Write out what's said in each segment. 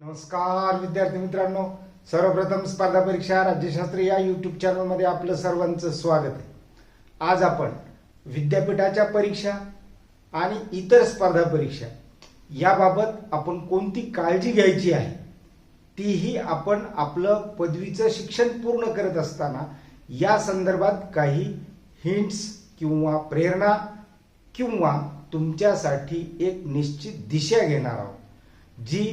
नमस्कार विद्यार्थी मित्रांनो. सर्वप्रथम स्पर्धा परीक्षा राज्यशास्त्र या युट्यूब चॅनलमध्ये आपलं सर्वांचं स्वागत आहे. आज आपण विद्यापीठाच्या परीक्षा आणि इतर स्पर्धा परीक्षा याबाबत आपण कोणती काळजी घ्यायची आहे तीही आपण आपलं पदवीचं शिक्षण पूर्ण करत असताना या संदर्भात काही हिंट्स किंवा प्रेरणा किंवा तुमच्यासाठी एक निश्चित दिशा घेणार आहोत जी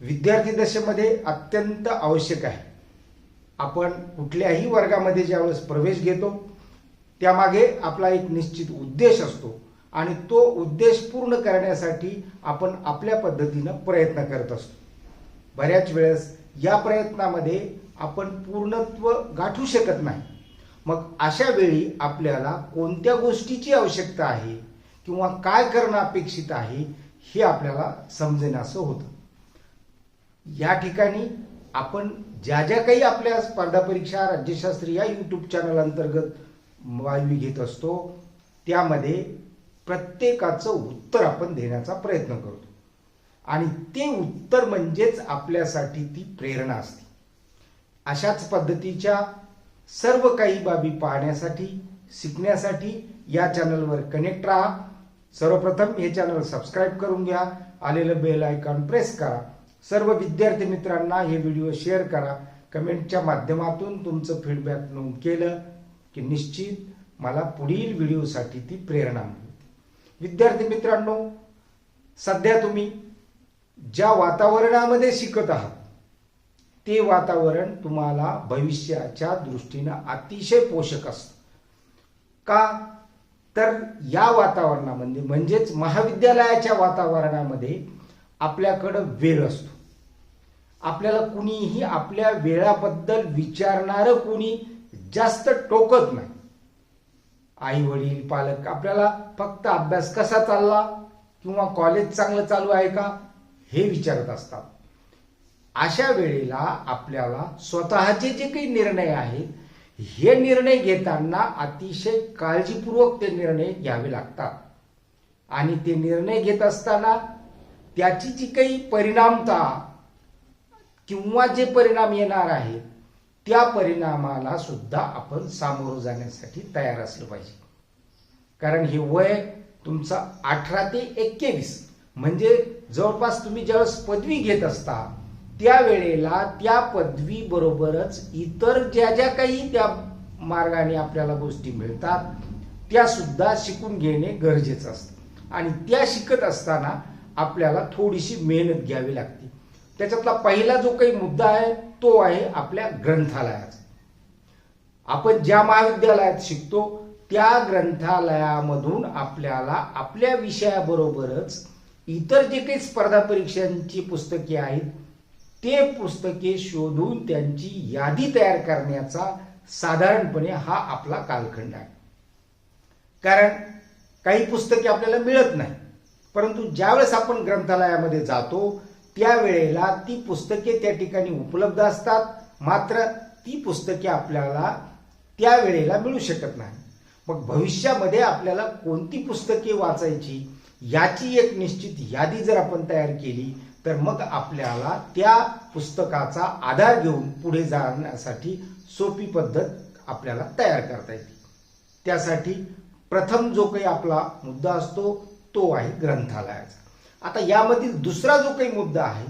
विद्यार्थी दशेमध्ये अत्यंत आवश्यक आहे. आपण कुठल्याही वर्गामध्ये ज्यावेळेस प्रवेश घेतो त्यामागे आपला एक निश्चित उद्देश असतो आणि तो उद्देश पूर्ण करण्यासाठी आपण आपल्या पद्धतीनं प्रयत्न करत असतो. बऱ्याच वेळेस या प्रयत्नामध्ये आपण पूर्णत्व गाठू शकत नाही. मग अशा वेळी आपल्याला कोणत्या गोष्टीची आवश्यकता आहे किंवा काय करणं अपेक्षित आहे हे आपल्याला समजेनासं होतं. या ठिकाणी आपण ज्या ज्या काही आपल्या स्पर्धा परीक्षा राज्यशास्त्री या यूट्यूब चॅनल अंतर्गत वायवी घेत असतो त्यामध्ये प्रत्येकाचं उत्तर आपण देण्याचा प्रयत्न करतो. आणि ते उत्तर म्हणजेच आपल्यासाठी ती प्रेरणा असते. अशाच पद्धतीच्या सर्व काही बाबी पाहण्यासाठी शिकण्यासाठी या चॅनलवर कनेक्ट राहा. सर्वप्रथम हे चॅनल सबस्क्राईब करून घ्या. आलेलं बेल आयकॉन प्रेस करा. सर्व विद्यार्थी मित्रांना हे व्हिडिओ शेअर करा. कमेंटच्या माध्यमातून तुमचं फीडबॅक नोंद केलं की निश्चित मला पुढील व्हिडिओसाठी ती प्रेरणा मिळते. विद्यार्थी मित्रांनो सध्या तुम्ही ज्या वातावरणामध्ये शिकत आहात ते वातावरण तुम्हाला भविष्याच्या दृष्टीनं अतिशय पोषक असतं. का? तर या वातावरणामध्ये म्हणजेच महाविद्यालयाच्या वातावरणामध्ये आपल्याकडं वेळ असतो. आपल्याला कुणीही आपल्या वेळाबद्दल विचारणारं कुणी जास्त टोकत नाही. आई वडील पालक आपल्याला फक्त अभ्यास कसा चालला किंवा कॉलेज चांगलं चालू आहे का हे विचारत असतात. अशा वेळेला आपल्याला स्वतःचे जे काही निर्णय आहेत हे निर्णय घेताना अतिशय काळजीपूर्वक ते निर्णय घ्यावे लागतात. आणि ते निर्णय घेत असताना त्याची जी काही परिणामता किंवा जे परिणाम येणार आहेत त्या परिणामाला सुद्धा आपण सामोरं जाण्यासाठी तयार असलं पाहिजे. कारण हे वय तुमचं अठरा ते एक्केवीस म्हणजे जवळपास तुम्ही ज्यावेळेस पदवी घेत असता त्यावेळेला त्या पदवी बरोबरच इतर ज्या ज्या काही त्या मार्गाने आपल्याला गोष्टी मिळतात त्या सुद्धा शिकून घेणे गरजेचं असतं. आणि त्या शिकत असताना आपल्याला थोडीशी मेहनत घ्यावी लागते. त्याच्यातला पहिला जो काही मुद्दा आहे तो आहे आपल्या ग्रंथालयाचा. आपण ज्या महाविद्यालयात शिकतो त्या ग्रंथालयामधून आपल्याला आपल्या विषयाबरोबरच इतर जे काही स्पर्धा परीक्षांची पुस्तके आहेत ते पुस्तके शोधून त्यांची यादी तयार करण्याचा साधारणपणे हा आपला कालखंड आहे. कारण काही पुस्तके आपल्याला मिळत नाही. परंतु ज्यावेळेस आपण ग्रंथालयामध्ये जातो त्यावेळेला ती पुस्तके त्या ठिकाणी उपलब्ध असतात. मात्र ती पुस्तके आपल्याला त्यावेळेला मिळू शकत नाही. मग भविष्यामध्ये आपल्याला कोणती पुस्तके वाचायची याची एक निश्चित यादी जर आपण तयार केली तर मग आपल्याला त्या पुस्तकाचा आधार घेऊन पुढे जाण्यासाठी सोपी पद्धत आपल्याला तयार करता येते. त्यासाठी प्रथम जो काही आपला मुद्दा असतो तो आहे ग्रंथालयाचा. आता यामधील दुसरा जो काही मुद्दा आहे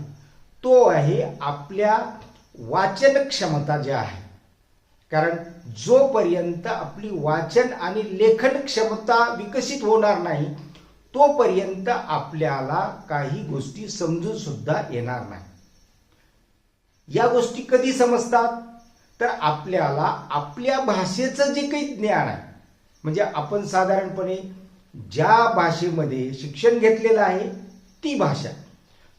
तो आहे आपल्या वाचन क्षमता ज्या आहे. कारण जोपर्यंत आपली वाचन आणि लेखन क्षमता विकसित होणार नाही तोपर्यंत आपल्याला काही गोष्टी समजून सुद्धा येणार नाही. या गोष्टी कधी समजतात? तर आपल्याला आपल्या भाषेचं जे काही ज्ञान आहे म्हणजे आपण साधारणपणे ज्या भाषेमध्ये शिक्षण घेतलेलं आहे ती भाषा.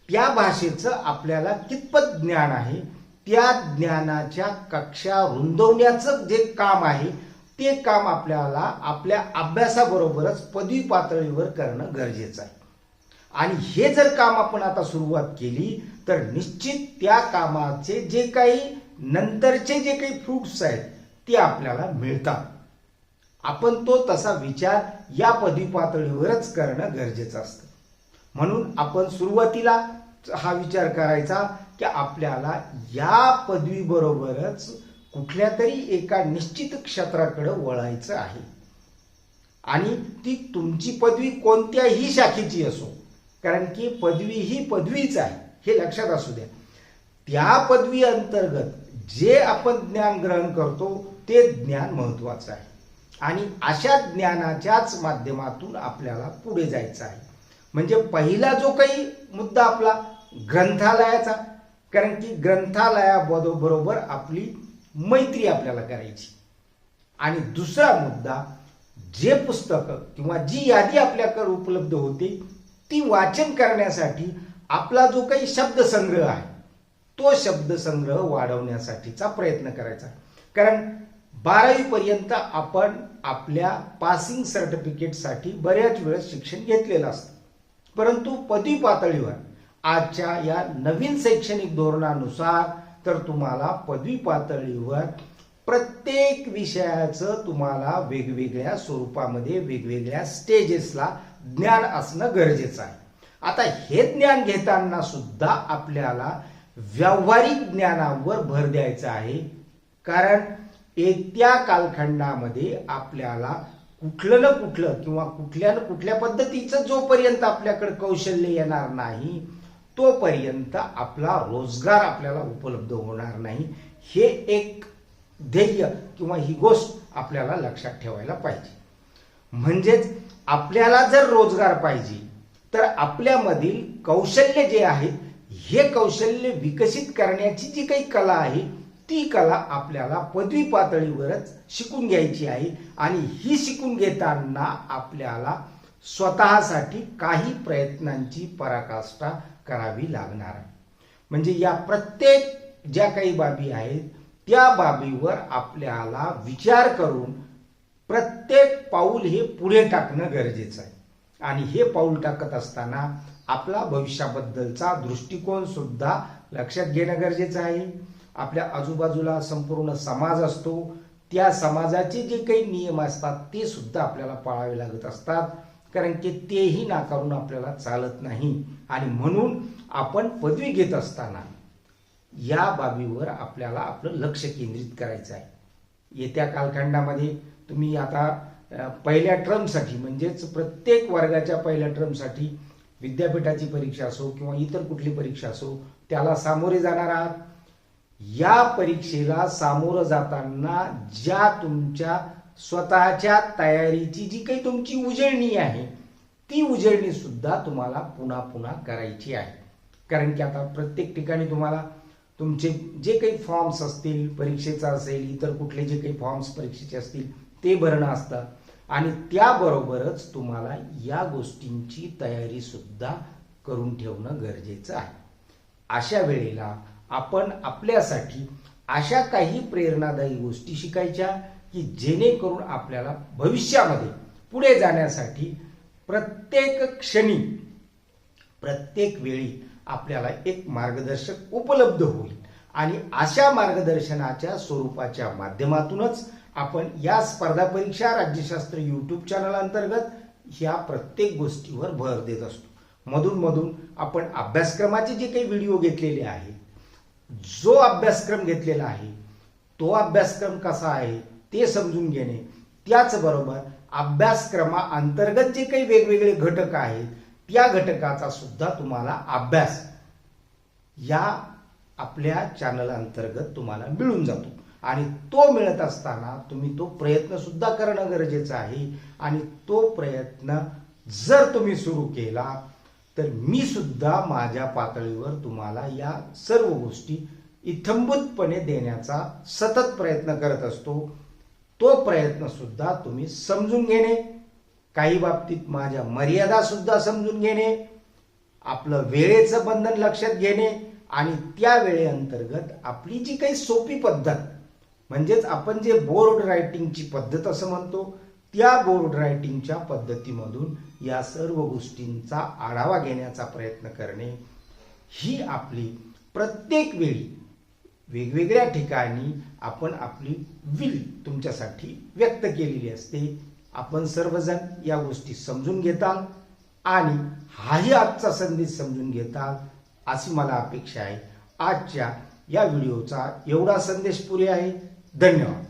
त्या भाषेचं आपल्याला कितपत ज्ञान आहे त्या ज्ञानाच्या कक्षा रुंदवण्याचं जे काम आहे ते काम आपल्याला आपल्या अभ्यासाबरोबरच पदवी पातळीवर करणं गरजेचं आहे. आणि हे जर काम आपण आता सुरुवात केली तर निश्चित त्या कामाचे जे काही नंतरचे जे काही फ्रुट्स आहेत ते आपल्याला मिळतात. आपण तो तसा विचार या पदवी पातळीवरच करणं गरजेचं असतं. म्हणून आपण सुरुवातीला हा विचार करायचा की आपल्याला या पदवीबरोबरच कुठल्या तरी एका निश्चित क्षेत्राकडे वळायचं आहे. आणि ती तुमची पदवी कोणत्याही शाखेची असो कारण की पदवी ही पदवीच आहे हे लक्षात असू द्या. त्या पदवी अंतर्गत जे आपण ज्ञान ग्रहण करतो ते ज्ञान महत्वाचं आहे. आणि अशा ज्ञानाच्याच माध्यमातून आपल्याला पुढे जायचं आहे. म्हणजे पहिला जो काही मुद्दा आपला ग्रंथालयाचा कारण की ग्रंथालयाबरोबर आपली मैत्री आपल्याला करायची. आणि दुसरा मुद्दा जे पुस्तकं किंवा जी यादी आपल्याकडे उपलब्ध होते ती वाचन करण्यासाठी आपला जो काही शब्दसंग्रह आहे तो शब्दसंग्रह वाढवण्यासाठीचा प्रयत्न करायचा. कारण बारावी पर्यंत आपण आपल्या पासिंग सर्टिफिकेटसाठी बऱ्याच वेळेस शिक्षण घेतलेलं असतं. परंतु पदवी पातळीवर आजच्या या नवीन शैक्षणिक धोरणानुसार तर तुम्हाला पदवी पातळीवर प्रत्येक विषयाचं तुम्हाला वेगवेगळ्या स्वरूपामध्ये वेगवेगळ्या स्टेजेसला ज्ञान असणं गरजेचं आहे. आता हे ज्ञान घेताना सुद्धा आपल्याला व्यावहारिक ज्ञानावर भर द्यायचा आहे. कारण येत्या कालखंडामध्ये आपल्याला कुठलं ना कुठलं किंवा कुठल्या ना कुठल्या पद्धतीचं जोपर्यंत आपल्याकडे कौशल्य येणार नाही तोपर्यंत आपला रोजगार आपल्याला उपलब्ध होणार नाही. हे एक ध्येय किंवा ही गोष्ट आपल्याला लक्षात ठेवायला पाहिजे. म्हणजेच आपल्याला जर रोजगार पाहिजे तर आपल्यामधील कौशल्य जे आहे हे कौशल्य विकसित करण्याची जी काही कला आहे ती कला आपल्याला पदवी पातळीवरच शिकून घ्यायची आहे आणि ही शिकून घेताना आपल्याला स्वतःसाठी काही प्रयत्नांची पराकाष्ठा करावी लागणार आहे. म्हणजे या प्रत्येक ज्या काही बाबी आहेत त्या बाबीवर आपल्याला विचार करून प्रत्येक पाऊल हे पुढे टाकणं गरजेचं आहे. आणि हे पाऊल टाकत असताना आपला भविष्याबद्दलचा दृष्टिकोन सुद्धा लक्षात घेणं गरजेचं आहे. आपल्या आजूबाजूला संपूर्ण समाज असतो. त्या समाजाचे जे काही नियम असतात ते सुद्धा आपल्याला पाळावे लागत असतात. कारण की तेही नाकारून आपल्याला चालत नाही. आणि म्हणून आपण पदवी घेत असताना या बाबीवर आपल्याला आपलं लक्ष केंद्रित करायचं आहे. येत्या कालखंडामध्ये तुम्ही आता पहिल्या ट्रमसाठी म्हणजेच प्रत्येक वर्गाच्या पहिल्या ट्रमसाठी विद्यापीठाची परीक्षा असो किंवा इतर कुठली परीक्षा असो त्याला सामोरे जाणार आहात. या परीक्षेला सामोरं जाताना ज्या तुमच्या स्वतःच्या तयारीची जी काही तुमची उजळणी आहे ती उजळणी सुद्धा तुम्हाला पुन्हा पुन्हा करायची आहे. कारण की आता प्रत्येक ठिकाणी तुम्हाला तुमचे जे काही फॉर्म्स असतील परीक्षेचा असेल इतर कुठले जे काही फॉर्म्स परीक्षेचे असतील ते भरणं असतं. आणि त्याबरोबरच तुम्हाला या गोष्टींची तयारी सुद्धा करून ठेवणं गरजेचं आहे. अशा वेळेला आपण आपल्यासाठी अशा काही प्रेरणादायी गोष्टी शिकायच्या की जेणेकरून आपल्याला भविष्यामध्ये पुढे जाण्यासाठी प्रत्येक क्षणी प्रत्येक वेळी आपल्याला एक मार्गदर्शक उपलब्ध होईल. आणि अशा मार्गदर्शनाच्या स्वरूपाच्या माध्यमातूनच आपण या स्पर्धा परीक्षा राज्यशास्त्र यूट्यूब चॅनल अंतर्गत ह्या प्रत्येक गोष्टीवर भर देत असतो. मधून मधून आपण अभ्यासक्रमाचे जे काही व्हिडिओ घेतलेले आहेत जो अभ्यासक्रम घेतलेला आहे तो अभ्यासक्रम कसा आहे ते समजून घेणे. त्याचबरोबर अभ्यासक्रमा अंतर्गत जे काही वेगवेगळे घटक आहेत त्या घटकाचा सुद्धा तुम्हाला अभ्यास या आपल्या चॅनल अंतर्गत तुम्हाला मिळून जातो. आणि तो मिळत असताना तुम्ही तो प्रयत्न सुद्धा करणं गरजेचं आहे. आणि तो प्रयत्न जर तुम्ही सुरू केला तर मी सुद्धा माझ्या पातळीवर तुम्हाला या सर्व गोष्टी इथंभूतपणे देण्याचा सतत प्रयत्न करत असतो. तो प्रयत्न सुद्धा तुम्ही समजून घेणे. काही बाबतीत माझ्या मर्यादा सुद्धा समजून घेणे. आपलं वेळेचं बंधन लक्षात घेणे आणि त्या वेळेअंतर्गत आपली जी काही सोपी पद्धत म्हणजेच आपण जे बोर्ड रायटिंगची पद्धत असं म्हणतो या बोर्ड रायटिंगच्या पद्धतीमधून या सर्व गोष्टींचा आढावा घेण्याचा प्रयत्न करणे ही आपली प्रत्येक वेळी वेगवेगळ्या ठिकाणी आपण आपली विल तुमच्यासाठी व्यक्त केलेली असते. आपण सर्वजण या गोष्टी समजून घेताल आणि हाही आजचा संदेश समजून घेताल अशी मला अपेक्षा आहे. आजच्या या व्हिडिओचा एवढा संदेश पुरे आहे. धन्यवाद.